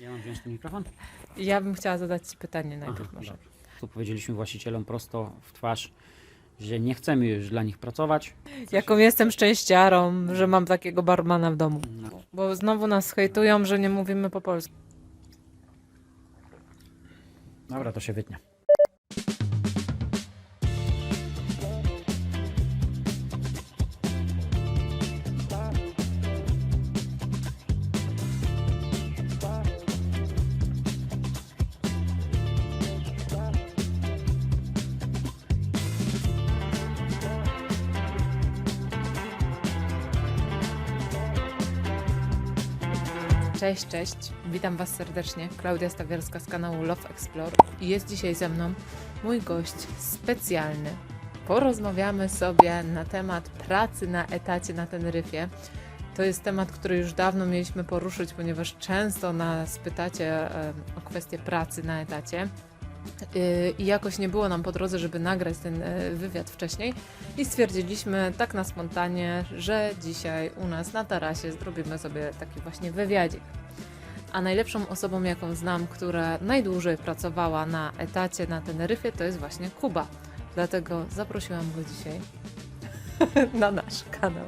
Ja mam wziąć ten mikrofon? Ja bym chciała zadać Ci pytanie najpierw Aha, może. dobrze. Tu powiedzieliśmy właścicielom prosto w twarz, że nie chcemy już dla nich pracować. Jaką jestem szczęściarą, że mam takiego barmana w domu. No, Bo znowu nas hejtują, że nie mówimy po polsku. dobra, to się wytnie. Cześć, cześć. Witam Was serdecznie. Klaudia Stawiarska z kanału Love Explore. I jest dzisiaj ze mną mój gość specjalny. Porozmawiamy sobie na temat pracy na etacie na Teneryfie. To jest temat, który już dawno mieliśmy poruszyć, ponieważ często nas pytacie o kwestię pracy na etacie. Yy, I jakoś nie było nam po drodze, żeby nagrać ten e, wywiad wcześniej. I stwierdziliśmy tak na spontanie, że dzisiaj u nas na tarasie zrobimy sobie taki właśnie wywiadzik. A najlepszą osobą, jaką znam, która najdłużej pracowała na etacie na Teneryfie, to jest właśnie Kuba. Dlatego zaprosiłam go dzisiaj na nasz kanał,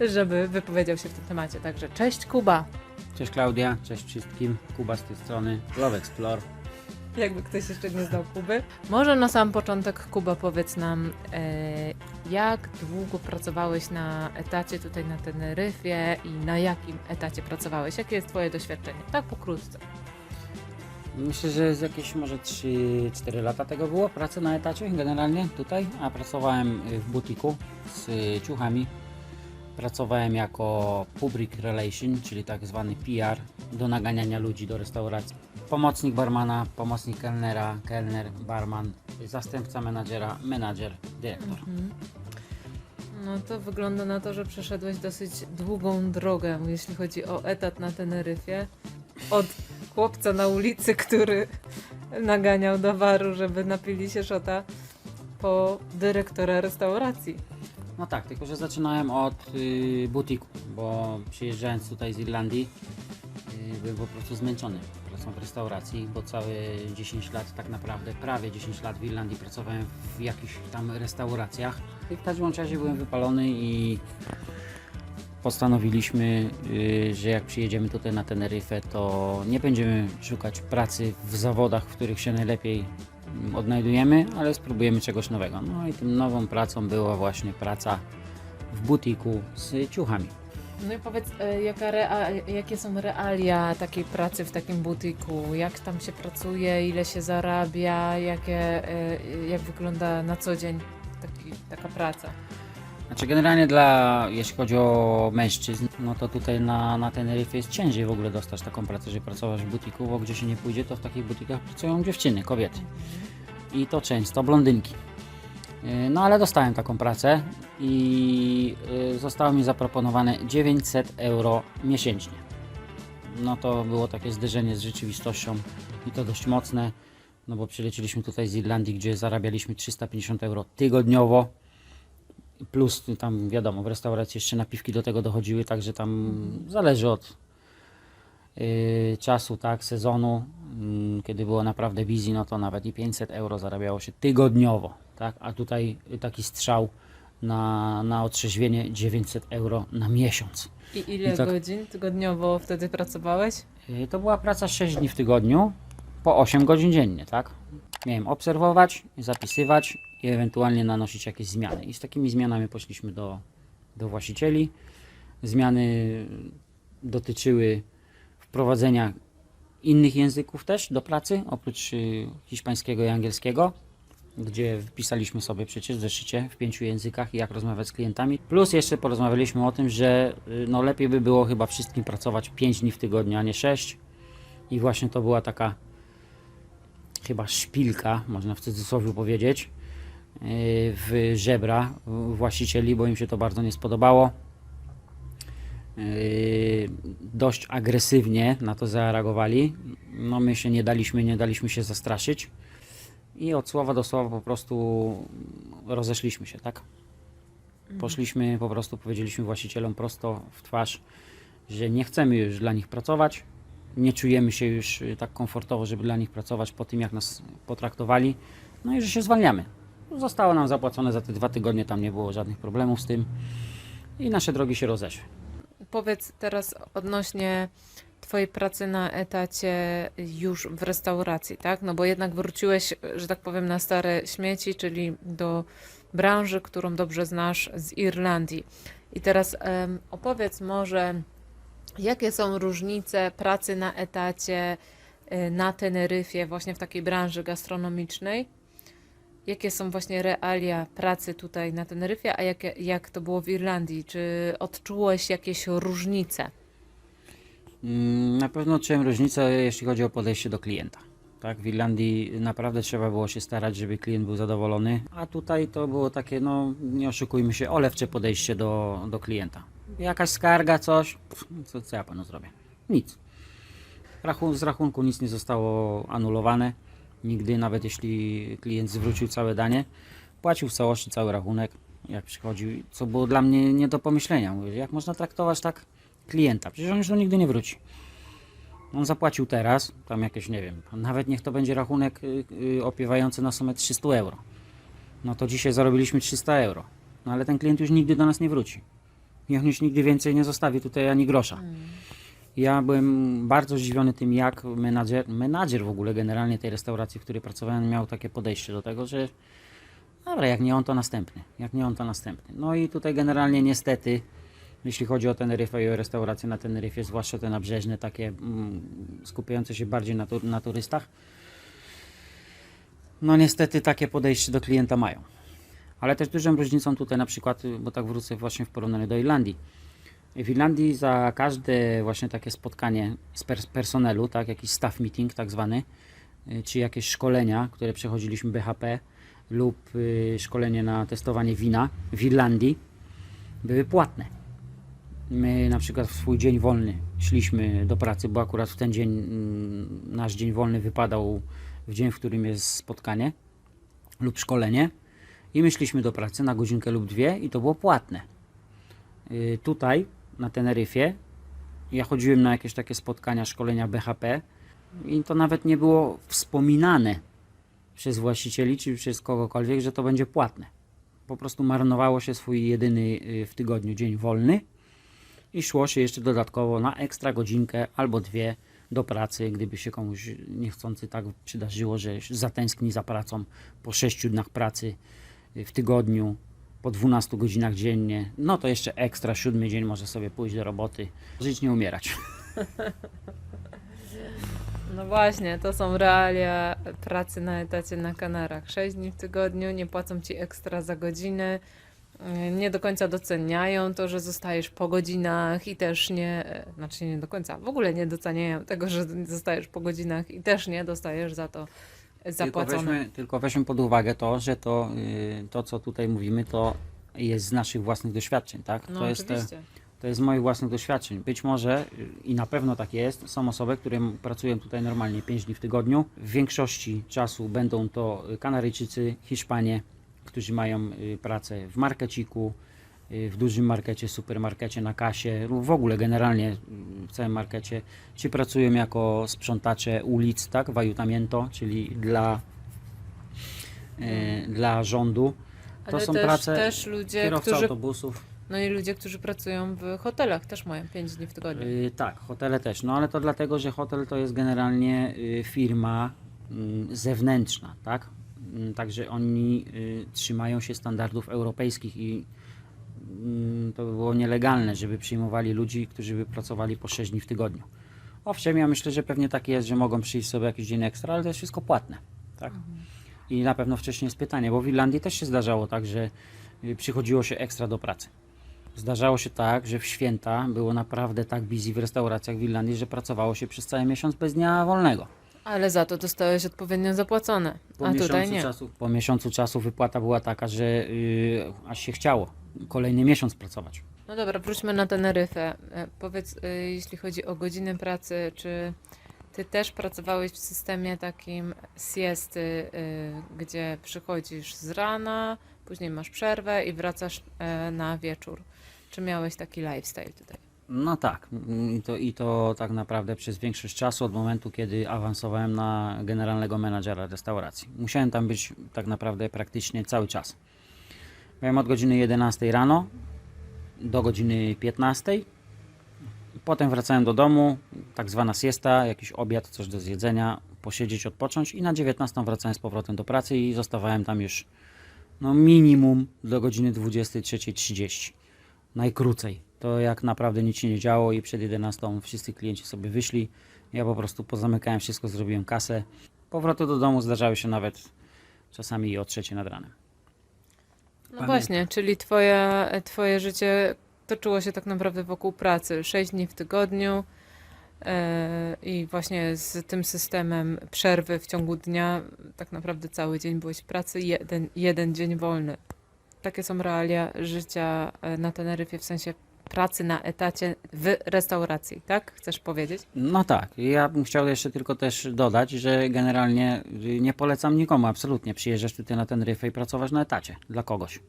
żeby wypowiedział się w tym temacie. Także cześć Kuba! Cześć Klaudia, cześć wszystkim. Kuba z tej strony, Love Explore. Jakby ktoś jeszcze nie znał Kuby. Może na sam początek, Kuba, powiedz nam, e, jak długo pracowałeś na etacie tutaj na Teneryfie i na jakim etacie pracowałeś? Jakie jest Twoje doświadczenie? Tak pokrótce. Myślę, że z jakieś może 3-4 lata tego było pracy na etacie generalnie tutaj, a pracowałem w butiku z ciuchami. Pracowałem jako public relation, czyli tak zwany PR do naganiania ludzi do restauracji. Pomocnik barmana, pomocnik kelnera, kelner, barman, zastępca menadżera, menadżer, dyrektor. No to wygląda na to, że przeszedłeś dosyć długą drogę, jeśli chodzi o etat na Teneryfie. Od chłopca na ulicy, który naganiał do baru, żeby napili się szota, po dyrektora restauracji. No tak, tylko że zaczynałem od y, butiku, bo przyjeżdżając tutaj z Irlandii y, byłem po prostu zmęczony pracą w restauracji, bo całe 10 lat tak naprawdę, prawie 10 lat w Irlandii pracowałem w jakichś tam restauracjach. I w każdym razie byłem wypalony i postanowiliśmy, y, że jak przyjedziemy tutaj na Teneryfę, to nie będziemy szukać pracy w zawodach, w których się najlepiej odnajdujemy, ale spróbujemy czegoś nowego. No i tym nową pracą była właśnie praca w butiku z ciuchami. No i powiedz, e, jakie są realia takiej pracy w takim butiku? Jak tam się pracuje, ile się zarabia, jakie, e, jak wygląda na co dzień taki, taka praca? Znaczy generalnie dla, jeśli chodzi o mężczyzn, no to tutaj na, na Teneryfie jest ciężej w ogóle dostać taką pracę, że pracować w butiku, bo gdzie się nie pójdzie, to w takich butikach pracują dziewczyny, kobiety. I to często blondynki. Yy, No ale dostałem taką pracę i yy, zostało mi zaproponowane 900 euro miesięcznie. No to było takie zderzenie z rzeczywistością i to dość mocne, no bo przylecieliśmy tutaj z Irlandii, gdzie zarabialiśmy 350 euro tygodniowo plus tam wiadomo, w restauracji jeszcze napiwki do tego dochodziły, także tam zależy od y, czasu, tak, sezonu, mm, kiedy było naprawdę busy, no to nawet i 500 euro zarabiało się tygodniowo, tak, a tutaj taki strzał na, na otrzeźwienie 900 euro na miesiąc. I ile I tak- godzin tygodniowo wtedy pracowałeś? Y, To była praca 6 dni w tygodniu, po 8 godzin dziennie, tak? Miałem obserwować, zapisywać i ewentualnie nanosić jakieś zmiany. I z takimi zmianami poszliśmy do, do właścicieli. Zmiany dotyczyły wprowadzenia innych języków też do pracy, oprócz y, hiszpańskiego i angielskiego, gdzie wpisaliśmy sobie przecież w zeszycie w pięciu językach jak rozmawiać z klientami. Plus jeszcze porozmawialiśmy o tym, że y, no lepiej by było chyba wszystkim pracować 5 dni w tygodniu, a nie 6. I właśnie to była taka chyba szpilka, można w cudzysłowie powiedzieć, w żebra właścicieli, bo im się to bardzo nie spodobało. Yy, Dość agresywnie na to zareagowali. No my się nie daliśmy, nie daliśmy się zastraszyć. I od słowa do słowa po prostu rozeszliśmy się, tak? Poszliśmy, po prostu powiedzieliśmy właścicielom prosto w twarz, że nie chcemy już dla nich pracować, nie czujemy się już y, tak komfortowo, żeby dla nich pracować po tym, jak nas potraktowali. No i że się zwalniamy. Zostało nam zapłacone za te dwa tygodnie, tam nie było żadnych problemów z tym i nasze drogi się rozeszły. Powiedz teraz odnośnie Twojej pracy na etacie już w restauracji, tak? No bo jednak wróciłeś, że tak powiem, na stare śmieci, czyli do branży, którą dobrze znasz z Irlandii. I teraz em, opowiedz może, jakie są różnice pracy na etacie y, na Teneryfie, właśnie w takiej branży gastronomicznej? Jakie są właśnie realia pracy tutaj na Teneryfie, a jak, jak to było w Irlandii? Czy odczułeś jakieś różnice? Mm, Na pewno czułem różnicę, jeśli chodzi o podejście do klienta. Tak, w Irlandii naprawdę trzeba było się starać, żeby klient był zadowolony, a tutaj to było takie, no nie oszukujmy się, olewcze podejście do, do klienta. Jakaś skarga, coś, pff, co, co ja panu zrobię? Nic. Rachun z rachunku nic nie zostało anulowane. Nigdy, nawet jeśli klient zwrócił całe danie, płacił w całości cały rachunek, jak przychodził, co było dla mnie nie do pomyślenia. Mówię, jak można traktować tak klienta? Przecież on już tu nigdy nie wróci. On zapłacił teraz, tam jakieś, nie wiem, nawet niech to będzie rachunek y, y, opiewający na sumę 300 euro. No to dzisiaj zarobiliśmy 300 euro. No ale ten klient już nigdy do nas nie wróci. I on już nigdy więcej nie zostawi tutaj ani grosza. Ja byłem bardzo zdziwiony tym, jak menadżer, menadżer w ogóle generalnie tej restauracji, w której pracowałem, miał takie podejście do tego, że dobra, jak nie on, to następny. Jak nie on, to następny. No i tutaj generalnie niestety, jeśli chodzi o Teneryfę i o restauracje na Teneryfie, zwłaszcza te nabrzeżne, takie mm, skupiające się bardziej na, na turystach, no niestety takie podejście do klienta mają. Ale też dużą różnicą tutaj na przykład, bo tak wrócę właśnie w porównaniu do Irlandii. W Irlandii za każde właśnie takie spotkanie z pers- personelu, tak, jakiś staff meeting tak zwany, y, czy jakieś szkolenia, które przechodziliśmy BHP lub y, szkolenie na testowanie wina w Irlandii, były płatne. My na przykład w swój dzień wolny szliśmy do pracy, bo akurat w ten dzień mm, nasz dzień wolny wypadał w dzień, w którym jest spotkanie lub szkolenie i my szliśmy do pracy na godzinkę lub dwie i to było płatne. Y, Tutaj na Teneryfie ja chodziłem na jakieś takie spotkania, szkolenia BHP i to nawet nie było wspominane przez właścicieli czy przez kogokolwiek, że to będzie płatne. Po prostu marnowało się swój jedyny y, w tygodniu dzień wolny i szło się jeszcze dodatkowo na ekstra godzinkę albo dwie do pracy, gdyby się komuś niechcący tak przydarzyło, że zatęskni za pracą po sześciu dniach pracy y, w tygodniu, po 12 godzinach dziennie, no to jeszcze ekstra siódmy dzień może sobie pójść do roboty, żyć nie umierać. No właśnie, to są realia pracy na etacie na Kanarach. 6 dni w tygodniu, nie płacą ci ekstra za godziny, yy, nie do końca doceniają to, że zostajesz po godzinach i też nie, e, znaczy nie do końca, w ogóle nie doceniają tego, że zostajesz po godzinach i też nie dostajesz za to Tylko zapłacone. weźmy, tylko weźmy pod uwagę to, że to, y, to co tutaj mówimy, to jest z naszych własnych doświadczeń, tak? No to jest oczywiście. To jest z moich własnych doświadczeń. Być może y, i na pewno tak jest. Są osoby, które pracują tutaj normalnie 5 dni w tygodniu. W większości czasu będą to Kanaryjczycy, Hiszpanie, którzy mają y, pracę w markeciku, w dużym markecie, supermarkecie, na kasie, lub w ogóle generalnie y, w całym markecie. Ci pracują jako sprzątacze ulic, tak, w Ayuntamiento, czyli dla, y, dla rządu. To Ale są też, prace też ludzie, kierowcy którzy, autobusów. no i ludzie, którzy pracują w hotelach też mają 5 dni w tygodniu. Y, tak, hotele też. No ale to dlatego, że hotel to jest generalnie y, firma y, zewnętrzna, tak? Y, Także oni y, trzymają się standardów europejskich i y, to by było nielegalne, żeby przyjmowali ludzi, którzy by pracowali po 6 dni w tygodniu. Owszem, ja myślę, że pewnie tak jest, że mogą przyjść sobie jakiś dzień ekstra, ale to jest wszystko płatne, tak? I na pewno wcześniej jest pytanie, bo w Irlandii też się zdarzało tak, że y, przychodziło się ekstra do pracy. Zdarzało się tak, że w święta było naprawdę tak busy w restauracjach w Irlandii, że pracowało się przez cały miesiąc bez dnia wolnego. Ale za to dostałeś odpowiednio zapłacone, Po a tutaj nie. Czasu, po miesiącu czasu wypłata była taka, że yy, aż się chciało kolejny miesiąc pracować. No dobra, wróćmy na Teneryfę. E, Powiedz, y, jeśli chodzi o godziny pracy, czy ty też pracowałeś w systemie takim siesty, y, gdzie przychodzisz z rana, później masz przerwę i wracasz e, na wieczór? Czy miałeś taki lifestyle tutaj? No tak, i to, i to tak naprawdę przez większość czasu od momentu, kiedy awansowałem na generalnego menadżera restauracji. Musiałem tam być tak naprawdę praktycznie cały czas. Byłem od godziny 11 rano do godziny 15. Potem wracałem do domu, tak zwana siesta, jakiś obiad, coś do zjedzenia, posiedzieć, odpocząć i na 19 wracałem z powrotem do pracy i zostawałem tam już no minimum do godziny 23.30. Najkrócej. To jak naprawdę nic się nie działo i przed 11 wszyscy klienci sobie wyszli. Ja po prostu pozamykałem wszystko, zrobiłem kasę. Powroty do domu zdarzały się nawet czasami i o trzeciej nad ranem. No właśnie, czyli twoje, twoje życie toczyło się tak naprawdę wokół pracy. 6 dni w tygodniu e, i właśnie z tym systemem przerwy w ciągu dnia tak naprawdę cały dzień byłeś w pracy, jeden, jeden dzień wolny. Takie są realia życia e, na Teneryfie, w sensie pracy na etacie w restauracji, tak? Chcesz powiedzieć? No tak, ja bym chciał jeszcze tylko też dodać, że generalnie nie polecam nikomu absolutnie przyjeżdżać tutaj na ten ryf i pracować na etacie dla kogoś.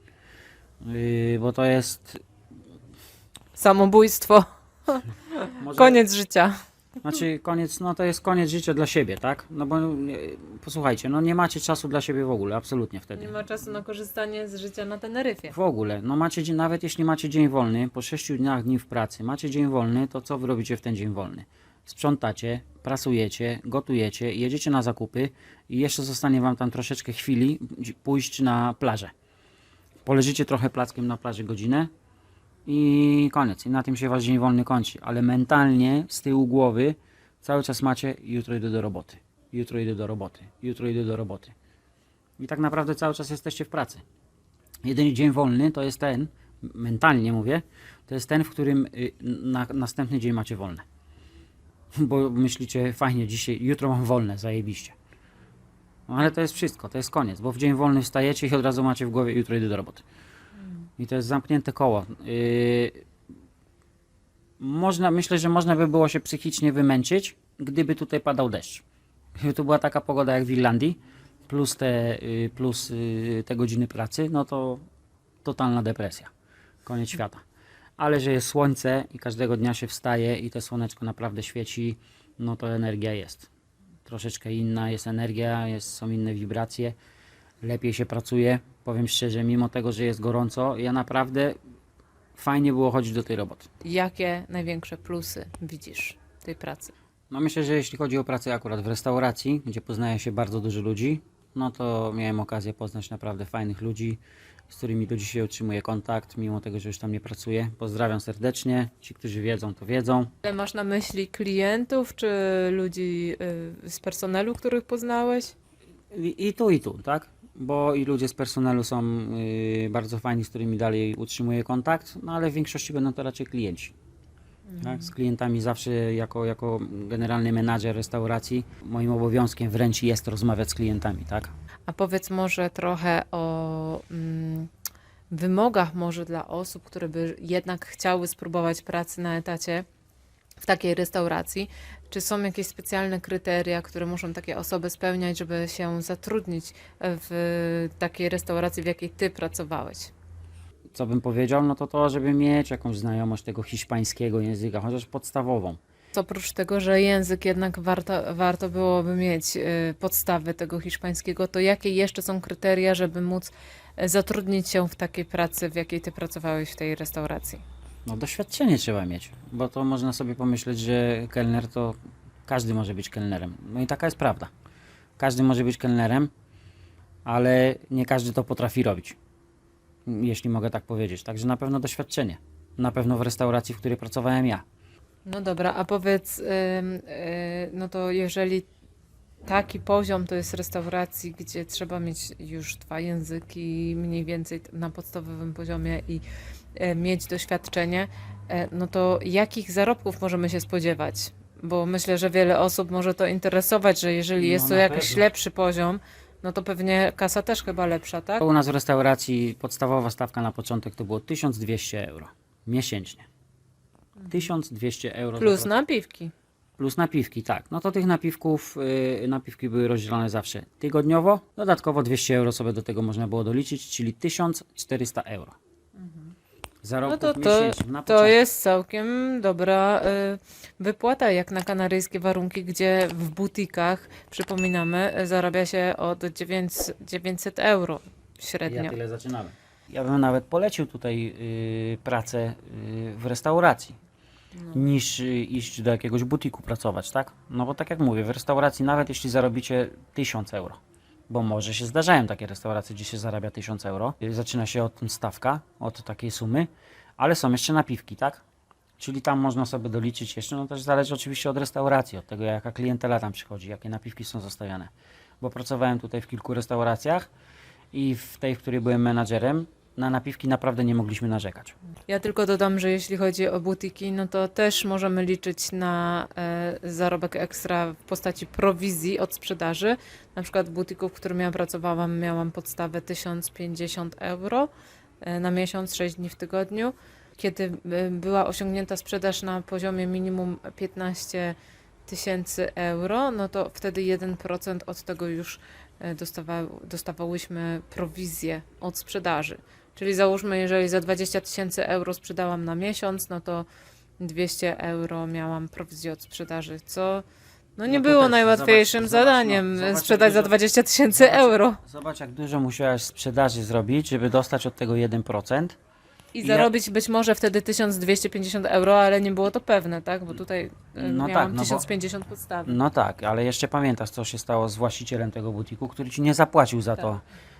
Yy, bo to jest. Samobójstwo, Może, koniec życia. Znaczy koniec, no to jest koniec życia dla siebie, tak? No bo posłuchajcie, no nie macie czasu dla siebie w ogóle, absolutnie wtedy. Nie ma czasu na korzystanie z życia na Teneryfie. W ogóle, no macie, dzień- nawet jeśli macie dzień wolny, po 6 dniach dni w pracy, macie dzień wolny, to co wy robicie w ten dzień wolny? Sprzątacie, prasujecie, gotujecie, jedziecie na zakupy i jeszcze zostanie wam tam troszeczkę chwili pójść na plażę. Poleżycie trochę plackiem na plaży godzinę i koniec. I na tym się wasz dzień wolny kończy. Ale mentalnie z tyłu głowy cały czas macie jutro idę do roboty, jutro idę do roboty, jutro idę do roboty. I tak naprawdę cały czas jesteście w pracy. Jedyny dzień wolny to jest ten, mentalnie mówię, to jest ten, w którym y, na, następny dzień macie wolne. Bo myślicie, fajnie, dzisiaj, jutro mam wolne, zajebiście. No ale to jest wszystko, to jest koniec, bo w dzień wolny wstajecie i od razu macie w głowie, jutro idę do roboty. I to jest zamknięte koło. Yy, można, myślę, że można by było się psychicznie wymęczyć, gdyby tutaj padał deszcz. Gdyby tu była taka pogoda jak w Irlandii, plus te, y, plus y, te godziny pracy, no to totalna depresja. Koniec świata. Ale że jest słońce i każdego dnia się wstaje i to słoneczko naprawdę świeci, no to energia jest. Troszeczkę inna jest energia, jest, są inne wibracje, lepiej się pracuje. Powiem szczerze, mimo tego, że jest gorąco, ja naprawdę fajnie było chodzić do tej roboty. Jakie największe plusy widzisz tej pracy? No myślę, że jeśli chodzi o pracę akurat w restauracji, gdzie poznaje się bardzo dużo ludzi, no to miałem okazję poznać naprawdę fajnych ludzi, z którymi do dzisiaj utrzymuję kontakt, mimo tego, że już tam nie pracuję. Pozdrawiam serdecznie. Ci, którzy wiedzą, to wiedzą. Ale masz na myśli klientów czy ludzi y, z personelu, których poznałeś? I, i tu, i tu, tak? Bo i ludzie z personelu są y, bardzo fajni, z którymi dalej utrzymuję kontakt, no ale w większości będą to raczej klienci. Tak? Z klientami zawsze jako, jako generalny menadżer restauracji moim obowiązkiem wręcz jest rozmawiać z klientami, tak? A powiedz może trochę o mm, wymogach może dla osób, które by jednak chciały spróbować pracy na etacie w takiej restauracji. Czy są jakieś specjalne kryteria, które muszą takie osoby spełniać, żeby się zatrudnić w takiej restauracji, w jakiej ty pracowałeś? co bym powiedział, no to to, żeby mieć jakąś znajomość tego hiszpańskiego języka, chociaż podstawową. Oprócz tego, że język jednak warto, warto byłoby mieć y, podstawy tego hiszpańskiego, to jakie jeszcze są kryteria, żeby móc y, zatrudnić się w takiej pracy, w jakiej ty pracowałeś w tej restauracji? No doświadczenie trzeba mieć, bo to można sobie pomyśleć, że kelner to każdy może być kelnerem. No i taka jest prawda. Każdy może być kelnerem, ale nie każdy to potrafi robić. Jeśli mogę tak powiedzieć. Także na pewno doświadczenie. Na pewno w restauracji, w której pracowałem ja. No dobra, a powiedz, ym, y, no to jeżeli taki poziom to jest restauracji, gdzie trzeba mieć już dwa języki mniej więcej na podstawowym poziomie i mieć doświadczenie, y, no to jakich zarobków możemy się spodziewać? Bo myślę, że wiele osób może to interesować, że jeżeli jest No, to jakiś pewno. lepszy poziom, no to pewnie kasa też chyba lepsza, tak? U nas w restauracji podstawowa stawka na początek to było 1200 euro miesięcznie. 1200 euro. za Plus napiwki. Plus napiwki, tak. No to tych napiwków, yy, napiwki były rozdzielone zawsze tygodniowo. Dodatkowo 200 euro sobie do tego można było doliczyć, czyli 1400 euro. No zarobków to, to, miesięcznych to jest całkiem dobra y, wypłata, jak na kanaryjskie warunki, gdzie w butikach, przypominamy, zarabia się od 900, 900 euro średnio. Ja tyle zaczynamy. Ja bym nawet polecił tutaj y, pracę y, w restauracji, No. niż y, iść do jakiegoś butiku pracować, tak? No bo tak jak mówię, w restauracji nawet jeśli zarobicie 1000 euro, bo może się zdarzają takie restauracje, gdzie się zarabia 1000 euro, zaczyna się od stawka, od takiej sumy, ale są jeszcze napiwki, tak? Czyli tam można sobie doliczyć jeszcze, no też zależy oczywiście od restauracji, od tego jaka klientela tam przychodzi, jakie napiwki są zostawiane. Bo pracowałem tutaj w kilku restauracjach i w tej, w której byłem menadżerem, na napiwki naprawdę nie mogliśmy narzekać. Ja tylko dodam, że jeśli chodzi o butiki, no to też możemy liczyć na e, zarobek ekstra w postaci prowizji od sprzedaży. Na przykład w butiku, w którym ja pracowałam, miałam podstawę 1050 euro e, na miesiąc, 6 dni w tygodniu. Kiedy e, była osiągnięta sprzedaż na poziomie minimum 15 tysięcy euro, no to wtedy 1% od tego już e, dostawa, dostawałyśmy prowizję od sprzedaży. Czyli załóżmy, jeżeli za 20 tysięcy euro sprzedałam na miesiąc, no to 200 euro miałam prowizję od sprzedaży, co no nie No to było najłatwiejszym zobacz- zobacz, zadaniem no, zobacz, sprzedać jak za dużo- 20 tysięcy euro Zobacz, jak dużo musiałaś sprzedaży zrobić, żeby dostać od tego 1%. i Ja- zarobić być może wtedy 1250 euro, ale nie było to pewne, tak? Bo tutaj e, No miałam tak, no bo- 1050 podstawy. No tak, ale jeszcze pamiętasz, co się stało z właścicielem tego butiku, który ci nie zapłacił za to, Tak. y,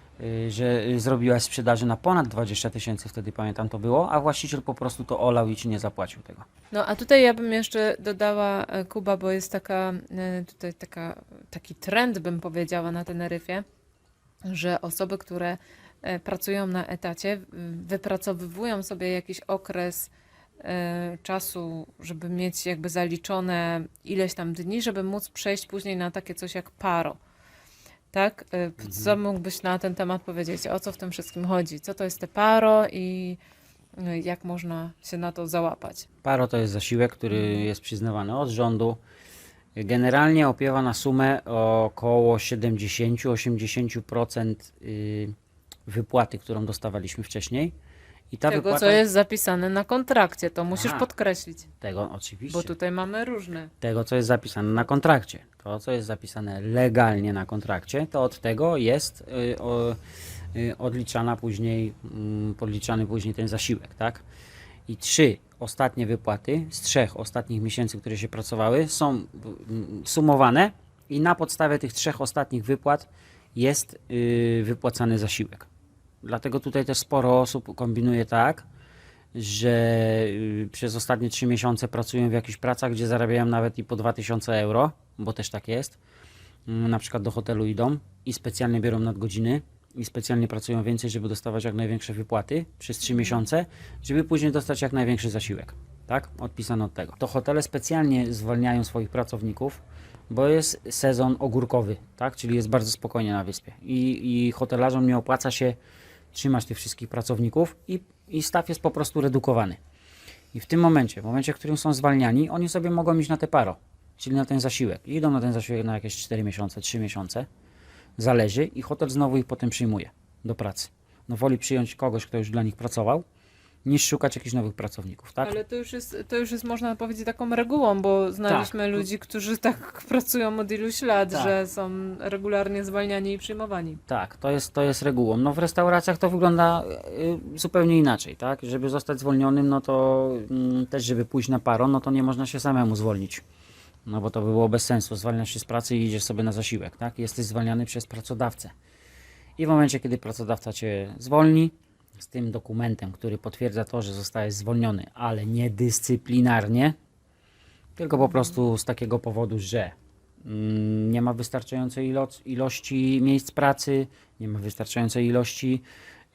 że y, zrobiłaś sprzedaży na ponad 20 tysięcy, wtedy pamiętam to było, a właściciel po prostu to olał i ci nie zapłacił tego. No a tutaj ja bym jeszcze dodała e, Kuba, bo jest taka, e, tutaj taka, taki trend, bym powiedziała, na Teneryfie, że osoby, które e, pracują na etacie, wypracowywują sobie jakiś okres czasu, żeby mieć jakby zaliczone ileś tam dni, żeby móc przejść później na takie coś jak paro. Tak? E, Co mógłbyś na ten temat powiedzieć? O co w tym wszystkim chodzi? Co to jest te paro i e, jak można się na to załapać? Paro to jest zasiłek, który jest przyznawany od rządu. Generalnie opiewa na sumę około 70-80% y, wypłaty, którą dostawaliśmy wcześniej. I ta Tego, wypłata... co jest zapisane na kontrakcie, to musisz Aha. podkreślić, Tego oczywiście. bo tutaj mamy różne. tego, co jest zapisane na kontrakcie. To, co jest zapisane legalnie na kontrakcie, to od tego jest y, o, y, odliczana później, mm, podliczany później ten zasiłek, tak? I trzy ostatnie wypłaty z trzech ostatnich miesięcy, które się pracowały, są mm, sumowane i na podstawie tych trzech ostatnich wypłat jest y, wypłacany zasiłek. Dlatego tutaj też sporo osób kombinuje tak, że y, przez ostatnie 3 miesiące pracują w jakichś pracach, gdzie zarabiają nawet i po 2000 euro, bo też tak jest. Mm, Na przykład do hotelu idą i specjalnie biorą nadgodziny i specjalnie pracują więcej, żeby dostawać jak największe wypłaty przez 3 miesiące, żeby później dostać jak największy zasiłek. Tak? Odpisano od tego. To hotele specjalnie zwalniają swoich pracowników, bo jest sezon ogórkowy, tak? czyli jest bardzo spokojnie na wyspie. I, i hotelarzom nie opłaca się trzymać tych wszystkich pracowników i, i staw jest po prostu redukowany. I w tym momencie, w momencie, w którym są zwalniani, oni sobie mogą iść na te paro, czyli na ten zasiłek. I idą na ten zasiłek na jakieś 4 miesiące, 3 miesiące, zależy i hotel znowu ich potem przyjmuje do pracy. No woli przyjąć kogoś, kto już dla nich pracował, niż szukać jakichś nowych pracowników, tak? Ale to już, jest, to już jest, można powiedzieć, taką regułą, bo znaliśmy Tak. ludzi, którzy tak pracują od iluś lat, Tak. że są regularnie zwalniani i przyjmowani. Tak, to jest, to jest regułą. No w restauracjach to wygląda y, zupełnie inaczej, tak? Żeby zostać zwolnionym, no to mm, też żeby pójść na paro, no to nie można się samemu zwolnić. No bo to by było bez sensu. Zwalniasz się z pracy i idziesz sobie na zasiłek, tak? Jesteś zwalniany przez pracodawcę. I w momencie, kiedy pracodawca cię zwolni, z tym dokumentem, który potwierdza to, że zostałeś zwolniony, ale nie dyscyplinarnie, tylko po prostu z takiego powodu, że mm, nie ma wystarczającej ilo ilości miejsc pracy, nie ma wystarczającej ilości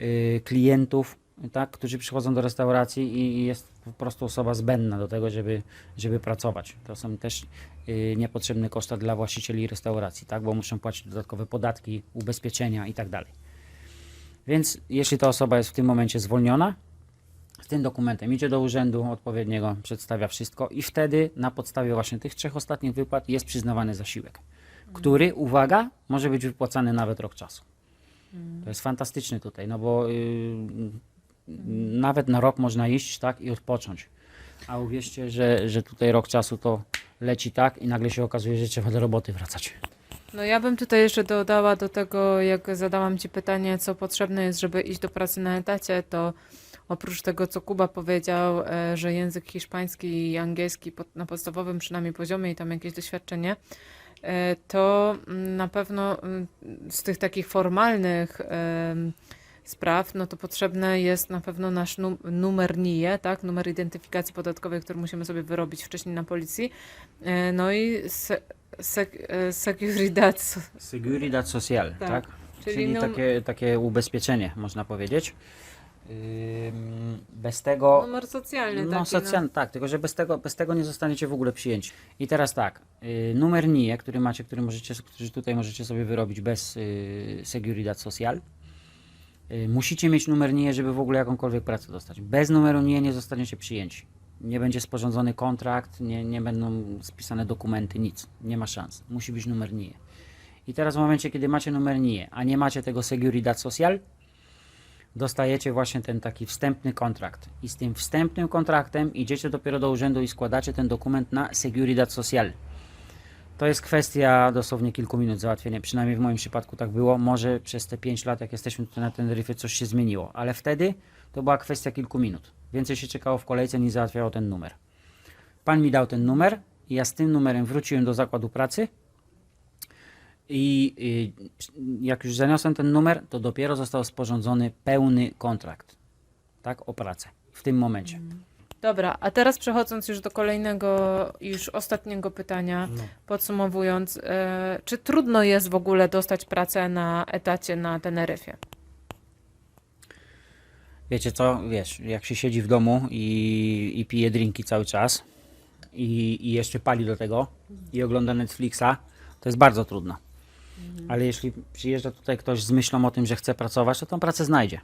y, klientów, tak, którzy przychodzą do restauracji i i jest po prostu osoba zbędna do tego, żeby, żeby pracować. To są też y, niepotrzebne koszta dla właścicieli restauracji, tak, bo muszą płacić dodatkowe podatki, ubezpieczenia i tak dalej. Więc jeśli ta osoba jest w tym momencie zwolniona, z tym dokumentem idzie do urzędu odpowiedniego, przedstawia wszystko i wtedy na podstawie właśnie tych trzech ostatnich wypłat jest przyznawany zasiłek, który, uwaga, może być wypłacany nawet rok czasu. To jest fantastyczne tutaj, no bo yy, Nawet na rok można iść tak i odpocząć. A uwierzcie, że, że tutaj rok czasu to leci tak i nagle się okazuje, że trzeba do roboty wracać. No ja bym tutaj jeszcze dodała do tego, jak zadałam Ci pytanie, co potrzebne jest, żeby iść do pracy na etacie, to oprócz tego, co Kuba powiedział, e, że język hiszpański i angielski na podstawowym przynajmniej poziomie i tam jakieś doświadczenie, e, to mm, na pewno mm, z tych takich formalnych spraw, no to potrzebne jest na pewno nasz num numer NIE, tak, numer identyfikacji podatkowej, który musimy sobie wyrobić wcześniej na policji, E, no i sek, e, Seguridad, so- Seguridad Social, Tak. tak? Czyli Czyli, num- takie, takie ubezpieczenie, można powiedzieć. Bez tego. numer socjalny No, taki, socjalny, tak, tylko że bez tego, bez tego nie zostaniecie w ogóle przyjęci. I teraz tak, y, numer NIE, który macie, który możecie, który tutaj możecie sobie wyrobić bez y, Seguridad Social. Y, musicie mieć numer NIE, żeby w ogóle jakąkolwiek pracę dostać. Bez numeru NIE nie zostaniecie przyjęci. Nie będzie sporządzony kontrakt, nie, nie będą spisane dokumenty, nic. Nie ma szans. Musi być numer NIE. I teraz w momencie, kiedy macie numer NIE, a nie macie tego Seguridad Social, dostajecie właśnie ten taki wstępny kontrakt. I z tym wstępnym kontraktem idziecie dopiero do urzędu i składacie ten dokument na Seguridad Social. To jest kwestia dosłownie kilku minut załatwienia. Przynajmniej w moim przypadku tak było. Może przez te 5 lat, jak jesteśmy tutaj na Teneryfie, coś się zmieniło. Ale wtedy to była kwestia kilku minut. Więcej się czekało w kolejce niż załatwiało ten numer. Pan mi dał ten numer i ja z tym numerem wróciłem do zakładu pracy i y, jak już zaniosłem ten numer, to dopiero został sporządzony pełny kontrakt. Tak, o pracę. W tym momencie. Dobra, a teraz przechodząc już do kolejnego, już ostatniego pytania, podsumowując, e, czy trudno jest w ogóle dostać pracę na etacie na Teneryfie? Wiecie co, wiesz, jak się siedzi w domu i, i pije drinki cały czas i, i jeszcze pali do tego i ogląda Netflixa, to jest bardzo trudno. Ale jeśli przyjeżdża tutaj ktoś z myślą o tym, że chce pracować, to tą pracę znajdzie.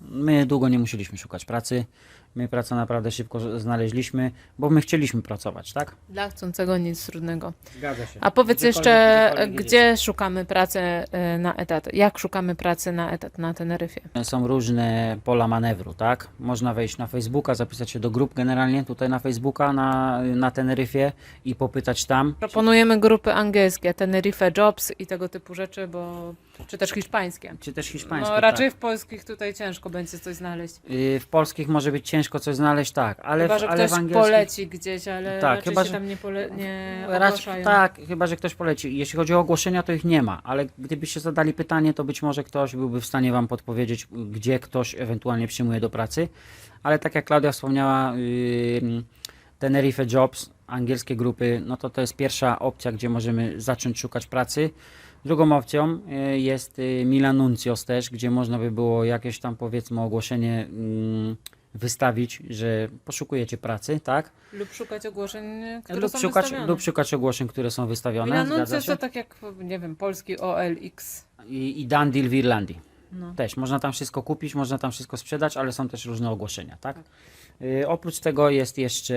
My długo nie musieliśmy szukać pracy. My pracę naprawdę szybko znaleźliśmy, bo my chcieliśmy pracować, tak? Dla chcącego nic trudnego. Zgadza się. A powiedz Gdziekolwiek- jeszcze, gdziekolwiek gdzie szukamy pracy e, na etat? Jak szukamy pracy na etat na Teneryfie? Są różne pola manewru, tak? Można wejść na Facebooka, zapisać się do grup generalnie tutaj na Facebooka, na, na Teneryfie i popytać tam. Proponujemy grupy angielskie, Tenerife Jobs i tego typu rzeczy, bo czy też hiszpańskie. Czy też hiszpańskie. No raczej tak. w polskich tutaj ciężko będzie coś znaleźć. Y, W polskich może być ciężko coś znaleźć, tak, ale, Chyba, w, że ale ktoś w poleci gdzieś, ale Tak, raczej chyba, że- tam nie, pole... nie Raczej, tak, chyba że ktoś poleci. Jeśli chodzi o ogłoszenia, to ich nie ma, ale gdybyście zadali pytanie, to być może ktoś byłby w stanie Wam podpowiedzieć, gdzie ktoś ewentualnie przyjmuje do pracy. Ale tak jak Klaudia wspomniała, yy, Tenerife Jobs, angielskie grupy, no to to jest pierwsza opcja, gdzie możemy zacząć szukać pracy. Drugą opcją yy, jest yy, Milanuncios też, gdzie można by było jakieś tam powiedzmy ogłoszenie yy, wystawić, że poszukujecie pracy, tak? Lub szukać ogłoszeń, które Lub są szukać, wystawione. lub szukać ogłoszeń, które są wystawione. Zgadza się? to tak jak, nie wiem, polski OLX. I, i Dandil w Irlandii. No. Też można tam wszystko kupić, można tam wszystko sprzedać, ale są też różne ogłoszenia, tak? Y, oprócz tego jest jeszcze,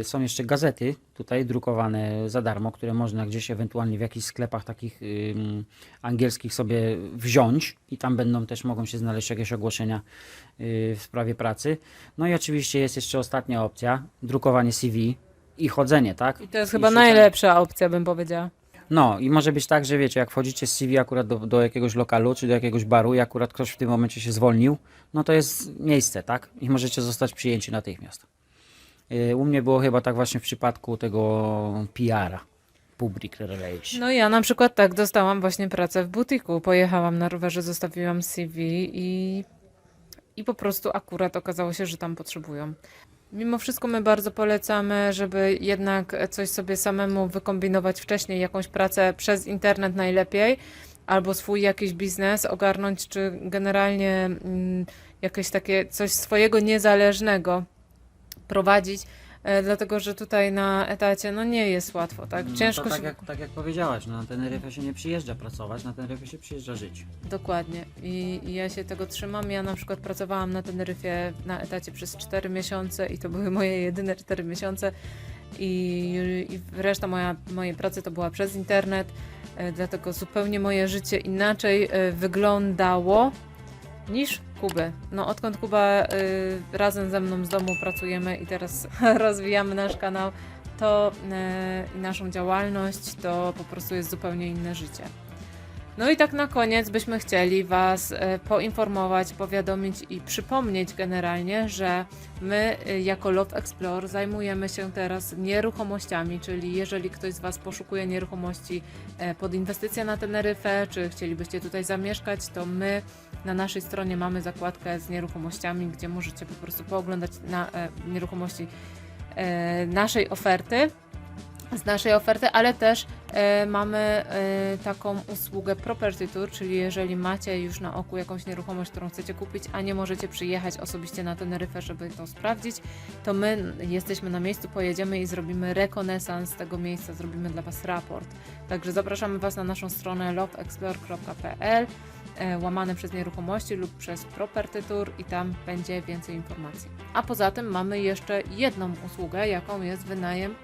y, są jeszcze gazety tutaj drukowane za darmo, które można gdzieś ewentualnie w jakichś sklepach takich y, angielskich sobie wziąć i tam będą też mogą się znaleźć jakieś ogłoszenia y, w sprawie pracy. No i oczywiście jest jeszcze ostatnia opcja, drukowanie CV i chodzenie, tak? I to jest I chyba szukanie- najlepsza opcja, bym powiedziała. No i może być tak, że wiecie, jak wchodzicie z CV akurat do, do jakiegoś lokalu czy do jakiegoś baru i akurat ktoś w tym momencie się zwolnił, no to jest miejsce, tak? I możecie zostać przyjęci natychmiast. Yy, U mnie było chyba tak właśnie w przypadku tego PR-a, Public Relations. No ja na przykład tak dostałam właśnie pracę w butiku. Pojechałam na rowerze, zostawiłam CV i, i po prostu akurat okazało się, że tam potrzebują. Mimo wszystko my bardzo polecamy, żeby jednak coś sobie samemu wykombinować wcześniej, jakąś pracę przez internet najlepiej, albo swój jakiś biznes ogarnąć, czy generalnie mm, jakieś takie coś swojego niezależnego prowadzić, dlatego że tutaj na etacie no nie jest łatwo, tak? Ciężko no to tak, się jak, tak jak powiedziałaś, no, na Teneryfę się nie przyjeżdża pracować, na Teneryfę się przyjeżdża żyć. Dokładnie. I, I ja się tego trzymam. Ja na przykład pracowałam na Teneryfie na etacie przez 4 miesiące i to były moje jedyne 4 miesiące. I, i reszta moja, mojej pracy to była przez internet. e, dlatego zupełnie moje życie inaczej e, wyglądało niż Kuby. No odkąd Kuba e, razem ze mną z domu pracujemy i teraz rozwijamy nasz kanał, to i naszą działalność, to po prostu jest zupełnie inne życie. No i tak na koniec byśmy chcieli Was e, poinformować, powiadomić i przypomnieć generalnie, że my e, jako Love Explore zajmujemy się teraz nieruchomościami, czyli jeżeli ktoś z Was poszukuje nieruchomości e, pod inwestycje na Teneryfę, czy chcielibyście tutaj zamieszkać, to my na naszej stronie mamy zakładkę z nieruchomościami, gdzie możecie po prostu pooglądać na e, nieruchomości e, naszej oferty z naszej oferty, ale też e, mamy e, taką usługę Property Tour, czyli jeżeli macie już na oku jakąś nieruchomość, którą chcecie kupić, a nie możecie przyjechać osobiście na Teneryfę, żeby to sprawdzić, to my jesteśmy na miejscu, pojedziemy i zrobimy rekonesans tego miejsca, zrobimy dla Was raport. Także zapraszamy Was na naszą stronę loveexplore.pl łamane przez nieruchomości lub przez Property Tour i tam będzie więcej informacji. A poza tym mamy jeszcze jedną usługę, jaką jest wynajem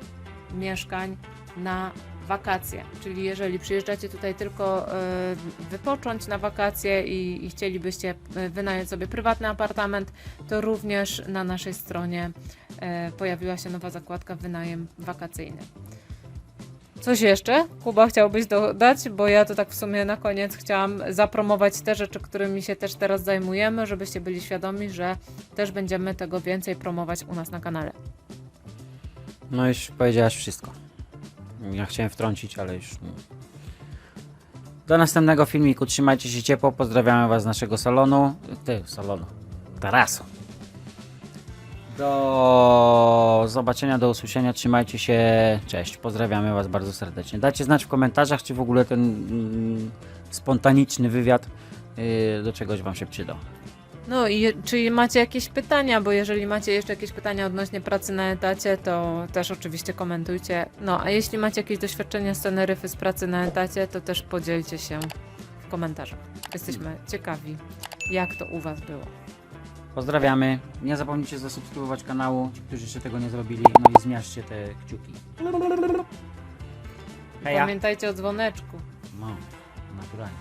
mieszkań na wakacje. Czyli jeżeli przyjeżdżacie tutaj tylko e, wypocząć na wakacje i, i chcielibyście e, wynająć sobie prywatny apartament, to również na naszej stronie e, pojawiła się nowa zakładka wynajem wakacyjny. Coś jeszcze? Kuba chciałbyś dodać? Bo ja to tak w sumie na koniec chciałam zapromować te rzeczy, którymi się też teraz zajmujemy, żebyście byli świadomi, że też będziemy tego więcej promować u nas na kanale. No już powiedziałaś wszystko. Ja chciałem wtrącić, ale już. Do następnego filmiku. Trzymajcie się ciepło. Pozdrawiamy Was z naszego salonu. Ty, salonu. Tarasu. Do zobaczenia, do usłyszenia. Trzymajcie się. Cześć. Pozdrawiamy Was bardzo serdecznie. Dajcie znać w komentarzach, czy w ogóle ten mm, spontaniczny wywiad yy, do czegoś Wam się przydał. No i czy macie jakieś pytania, bo jeżeli macie jeszcze jakieś pytania odnośnie pracy na etacie, to też oczywiście komentujcie. No a jeśli macie jakieś doświadczenia z Teneryfy z pracy na etacie, to też podzielcie się w komentarzach. Jesteśmy ciekawi, jak to u Was było. Pozdrawiamy. Nie zapomnijcie zasubskrybować kanału, ci, którzy jeszcze tego nie zrobili. No i zmiażcie te kciuki. Heja. Pamiętajcie o dzwoneczku. No, naturalnie.